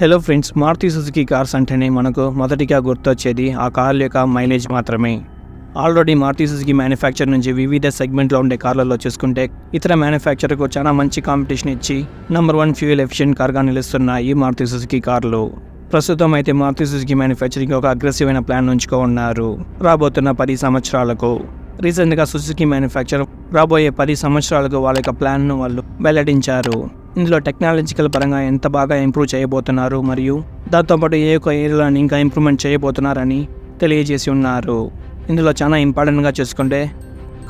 Hello friends Maruti Suzuki cars అంటేనే మనకు మొదటిగా గుర్తొచ్చేది ఆ కార్ల యొక్క మైలేజ్ మాత్రమే. ఆల్రెడీ మారుతి సుజుకి మ్యానుఫ్యాక్చర్ నుంచి వివిధ సెగ్మెంట్లో ఉండే కార్లలో చూసుకుంటే ఇతర మ్యానుఫ్యాక్చర్కు చాలా మంచి కాంపిటీషన్ ఇచ్చి నెంబర్ వన్ ఫ్యూయల్ ఎఫిషియెంట్ కార్గా నిలుస్తున్నాయి మారుతి సుజుకి కార్లు. ప్రస్తుతం అయితే మారుతి సుజుకి మ్యానుఫ్యాక్చరింగ్ ఒక అగ్రెసివ్ అయిన ప్లాన్ ఉంచుకో ఉన్నారు రాబోతున్న పది సంవత్సరాలకు. రీసెంట్గా సుజుకి మ్యానుఫ్యాక్చర్ రాబోయే పది సంవత్సరాలకు వాళ్ళ యొక్క ప్లాన్ను వాళ్ళు వెల్లడించారు. ఇందులో టెక్నాలజికల్ పరంగా ఎంత బాగా ఇంప్రూవ్ చేయబోతున్నారు మరియు దాంతోపాటు ఏ ఒక్క ఏరియాలను ఇంకా ఇంప్రూవ్మెంట్ చేయబోతున్నారని తెలియజేసి ఉన్నారు. ఇందులో చాలా ఇంపార్టెంట్గా చూసుకుంటే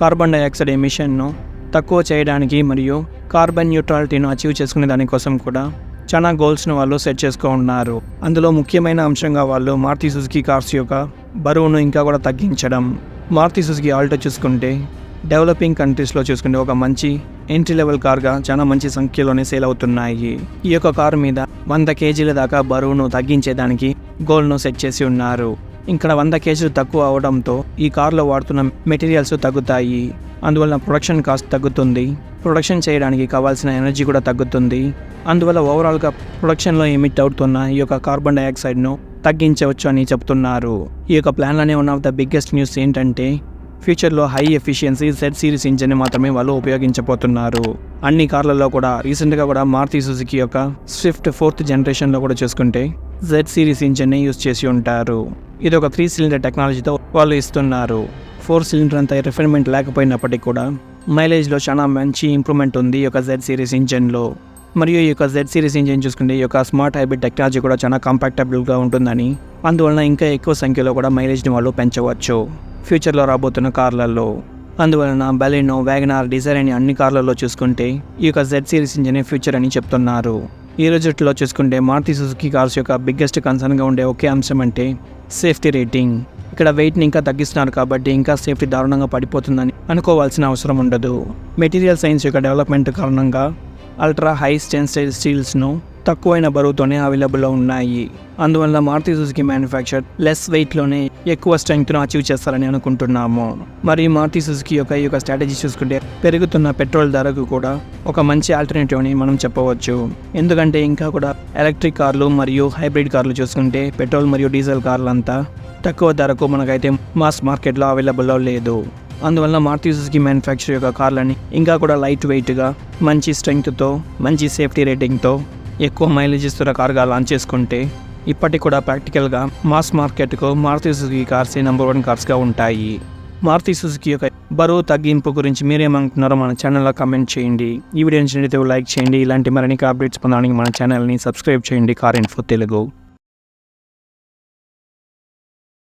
కార్బన్ డైఆక్సైడ్ ఎమిషన్ను తక్కువ చేయడానికి మరియు కార్బన్ న్యూట్రాలిటీను అచీవ్ చేసుకునే దానికోసం కూడా చాలా గోల్స్ను వాళ్ళు సెట్ చేసుకో ఉన్నారు. అందులో ముఖ్యమైన అంశంగా వాళ్ళు మారుతి సుజుకి కార్స్ యొక్క బరువును ఇంకా కూడా తగ్గించడం. మారుతి సుజుకి ఆల్టో చూసుకుంటే డెవలపింగ్ కంట్రీస్లో చూసుకుంటే ఒక మంచి ఎంట్రీ లెవెల్ కార్గా చాలా మంచి సంఖ్యలోనే సేల్ అవుతున్నాయి. ఈ యొక్క కారు మీద వంద కేజీల దాకా బరువును తగ్గించేదానికి గోల్ను సెట్ చేసి ఉన్నారు. ఇక్కడ వంద కేజీలు తక్కువ అవడంతో ఈ కారులో వాడుతున్న మెటీరియల్స్ తగ్గుతాయి. అందువల్ల ప్రొడక్షన్ కాస్ట్ తగ్గుతుంది. ప్రొడక్షన్ చేయడానికి కావాల్సిన ఎనర్జీ కూడా తగ్గుతుంది. అందువల్ల ఓవరాల్గా ప్రొడక్షన్లో ఎమిట్ అవుతున్న ఈ యొక్క కార్బన్ డైఆక్సైడ్ను తగ్గించవచ్చు అని చెప్తున్నారు. ఈ యొక్క ప్లాన్లోనే one of the biggest news ఏంటంటే ఫ్యూచర్లో high efficiency Z series engine మాత్రమే వాళ్ళు ఉపయోగించబోతున్నారు. అన్ని కార్లలో కూడా రీసెంట్గా కూడా మారుతి సుజుకి యొక్క స్విఫ్ట్ ఫోర్త్ జనరేషన్లో కూడా చూసుకుంటే జెడ్ సిరీస్ ఇంజిన్ని యూస్ చేసి ఉంటారు. ఇది ఒక త్రీ సిలిండర్ టెక్నాలజీతో వాళ్ళు ఇస్తున్నారు. ఫోర్ సిలిండర్ అంత రిఫైన్మెంట్ లేకపోయినప్పటికీ కూడా మైలేజ్లో చాలా మంచి ఇంప్రూవ్మెంట్ ఉంది ఈ యొక్క జెడ్ సిరీస్ ఇంజిన్లో. మరియు ఈ యొక్క జెడ్ సిరీస్ ఇంజిన్ చూసుకుంటే ఈ యొక్క స్మార్ట్ హైబ్రిడ్ టెక్నాలజీ కూడా చాలా కంపాక్టబుల్గా ఉంటుందని అందువలన ఇంకా ఎక్కువ సంఖ్యలో కూడా మైలేజ్ని వాళ్ళు పెంచవచ్చు. ఫ్యూచర్లో రాబోతున్న కార్లలో. అందువలన బెలినో వ్యాగనార్ డిజైర్ అని అన్ని కార్లలో చూసుకుంటే ఈ యొక్క జెడ్ సిరీస్ ఇంజనే ఫ్యూచర్ అని చెప్తున్నారు. ఈ రోజుల్లో చూసుకుంటే మారుతి సుజుకి కార్స్ యొక్క బిగ్గెస్ట్ కన్సర్న్గా ఉండే ఒకే అంశం అంటే సేఫ్టీ రేటింగ్. ఇక్కడ వెయిట్ని ఇంకా తగ్గిస్తున్నారు కాబట్టి ఇంకా సేఫ్టీ దారుణంగా పడిపోతుందని అనుకోవాల్సిన అవసరం ఉండదు. మెటీరియల్ సైన్స్ యొక్క డెవలప్మెంట్ కారణంగా అల్ట్రా హై స్టెన్సైల్ స్టీల్స్ను తక్కువైన బరువుతోనే అవైలబుల్లో ఉన్నాయి. అందువల్ల మారుతి సుజుకి మ్యానుఫ్యాక్చర్ లెస్ వెయిట్లోనే ఎక్కువ స్ట్రెంగ్త్ను అచీవ్ చేస్తారని అనుకుంటున్నాము. మరియు మారుతి సుజుకి యొక్క ఈ యొక్క స్ట్రాటజీ చూసుకుంటే పెరుగుతున్న పెట్రోల్ ధరకు కూడా ఒక మంచి ఆల్టర్నేటివ్ అని మనం చెప్పవచ్చు. ఎందుకంటే ఇంకా కూడా ఎలక్ట్రిక్ కార్లు మరియు హైబ్రిడ్ కార్లు చూసుకుంటే పెట్రోల్ మరియు డీజిల్ కార్లు అంతా తక్కువ ధరకు మనకైతే మాస్ మార్కెట్లో అవైలబుల్లో లేదు. అందువల్ల మారుతి సుజుకి మ్యానుఫ్యాక్చర్ యొక్క కార్లని ఇంకా కూడా లైట్ వెయిట్గా మంచి స్ట్రెంగ్త్తో మంచి సేఫ్టీ రేటింగ్తో ఎక్కువ మైలేజ్ ఇస్తున్న కార్గా లాంచ్ చేసుకుంటే ఇప్పటికి కూడా ప్రాక్టికల్గా మాస్ మార్కెట్కు మారుతి సుజుకి కార్సే నెంబర్ వన్ కార్స్గా ఉంటాయి. మారుతి సుజుకి యొక్క బరువు తగ్గింపు గురించి మీరేమనుకుంటున్నారో మన ఛానల్లో కమెంట్ చేయండి. ఈ వీడియో నచ్చినట్లయితే లైక్ చేయండి. ఇలాంటి మరిన్ని అప్డేట్స్ పొందడానికి మన ఛానల్ని సబ్స్క్రైబ్ చేయండి. Car info Telugu.